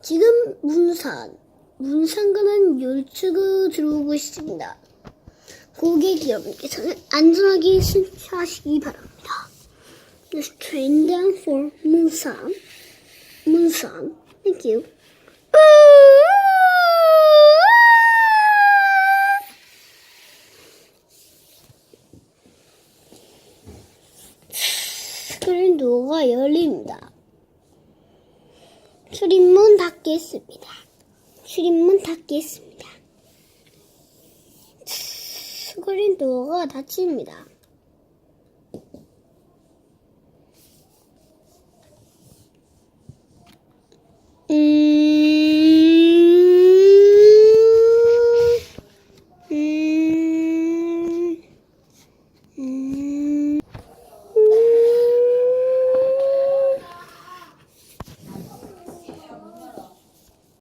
지금 문산 문산가는 열차가 들어오고 있습니다. 고객 여러분께서는 안전하게 승차하시기 바랍니다. This train down for 문산 문산 Thank you. 스크린 도어가 열립니다. 출입문 닫겠습니다. 출입문 닫겠습니다. 스크린 도어가 닫힙니다.